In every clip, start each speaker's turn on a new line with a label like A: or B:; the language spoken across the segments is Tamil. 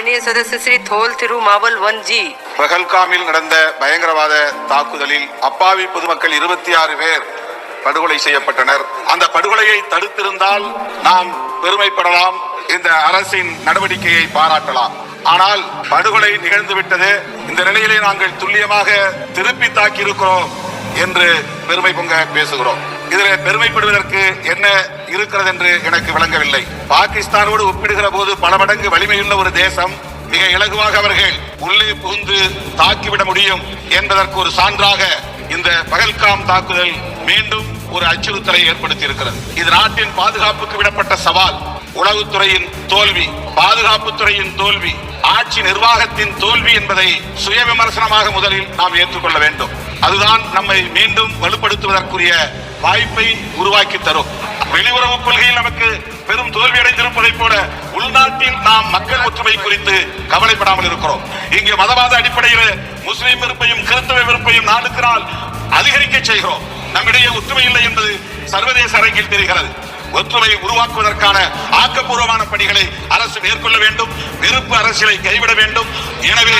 A: மாலினிய சதசு ஸ்ரீ தோல் திருமாவல் வஞ்சி
B: பகல்காமில் நடந்த பயங்கரவாத தாக்குதலில் அப்பாவி பொதுமக்கள் இருபத்தி ஆறு பேர் படுகொலை செய்யப்பட்டனர். அந்த படுகொலையை தடுத்திருந்தால் நாம் பெருமைப்படலாம். இந்த அரசின் நடவடிக்கையை பாராட்டலாம். ஆனால் படுகொலை நிகழ்ந்துவிட்டது இந்த நிலையிலே நாங்கள் துல்லியமாக திருப்பி தாக்கியிருக்கிறோம் என்று பெருமை பொங்க பேசுகிறோம். இதில் பெருமைப்படுவதற்கு என்ன இருக்கிறது என்று எனக்கு விளங்கவில்லை. பாகிஸ்தானோடு ஒப்பிடுகிற போது பல மடங்கு வலிமையுள்ள ஒரு தேசம் மிக இலகுவாக அவர்கள் உள்ளே புகுந்து தாக்கிவிட முடியும் என்பதற்கு ஒரு சான்றாக இந்த பகல்காம் தாக்குதல் மீண்டும் ஒரு அச்சுறுத்தலை ஏற்படுத்தி இருக்கிறது இது நாட்டின் பாதுகாப்புக்கு விடப்பட்ட சவால். உளவுத்துறையின் தோல்வி பாதுகாப்புத்துறையின் தோல்வி ஆட்சி நிர்வாகத்தின் தோல்வி என்பதை சுய விமர்சனமாக முதலில் நாம் ஏற்றுக்கொள்ள வேண்டும். அதுதான் நம்மை மீண்டும் வலுப்படுத்துவதற்குரிய வாய்ப்பை உருவாக்கி தரும். வெளியுறவு கொள்கையில் நமக்கு பெரும் தோல்வி அடைந்திருப்பதை போல உள்நாட்டில் நாம் மக்கள் ஒற்றுமை குறித்து கவலைப்படாமல் இருக்கிறோம். இங்கே மதவாத அடிப்படையில் முஸ்லீம் வெறுப்பையும் கிறிஸ்தவ வெறுப்பையும் நாளுக்கு நாள் அதிகரிக்க செய்கிறோம். நம்மிடையே ஒற்றுமை இல்லை என்பது சர்வதேச அரங்கில் தெரிகிறது. ஒற்றுமையை உருவாக்குவதற்கான ஆக்கப்பூர்வமான பணிகளை அரசு மேற்கொள்ள வேண்டும். விருப்பு அரசியலை கைவிட வேண்டும். எனவே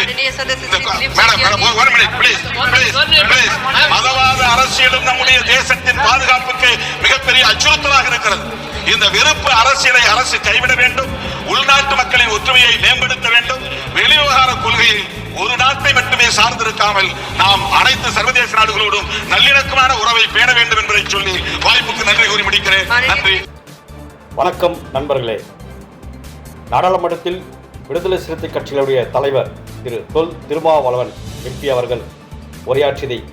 B: மதவாத அரசியலும் நம்முடைய தேச பாதுகாப்புக்கு மிகப்பெரிய அச்சுறுத்தலாக இருக்கிறது. இந்த வெறுப்பு அரசியலை அரசு கைவிட வேண்டும். உள்நாட்டு மக்களின் ஒற்றுமையை மேம்படுத்த வேண்டும். வெளிவிவகார கொள்கையை ஒரு நாட்டை மட்டுமே சார்ந்திருக்காமல் நாம் அனைத்து சர்வதேச நாடுகளோடும் நல்லிணக்கமான உறவை பேண வேண்டும் என்பதை சொல்லி வாய்ப்புக்கு நன்றி கூறி முடிக்கிறேன். நன்றி.
C: வணக்கம் நண்பர்களே. நாடாளுமன்றத்தில் விடுதலை சிறுத்தை கட்சிகளுடைய தலைவர் திரு தொல் திருமாவளவன் எம்பி அவர்கள் உரையாற்றியதை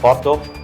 C: பார்த்தோம்.